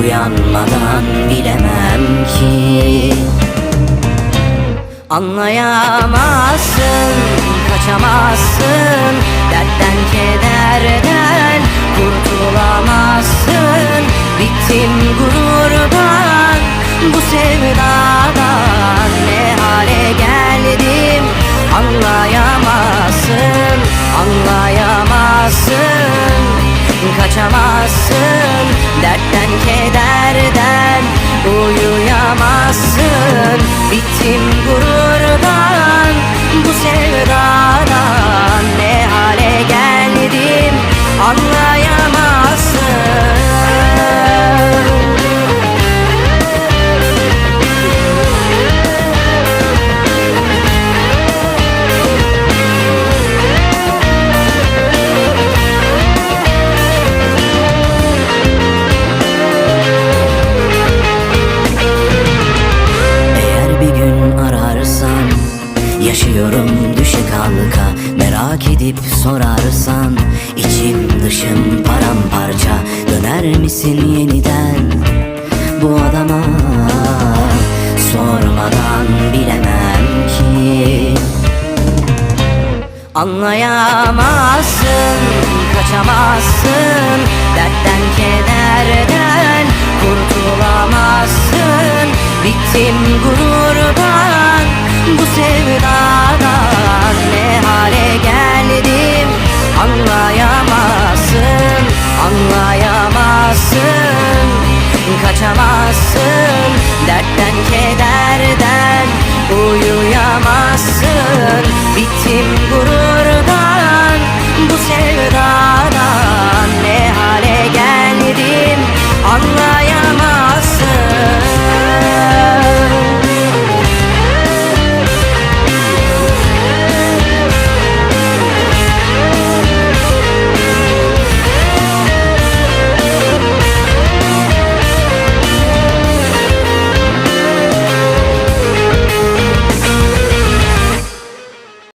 Uyanmadan bilemem ki. Anlayamazsın, kaçamazsın Dertten kederden kurtulamazsın. Bittim gururdan, bu sevdadan Ne hale geldim? Anlayamazsın Anlayamazsın, kaçamazsın bitimde düşe kalka Merak edip sorarsan içim dışım paramparça Döner misin yeniden? Bu adama Sormadan bilemem ki. Anlayamazsın, kaçamazsın Dertten kederden kurtulamazsın. Bittim gururdan, bu sevdadan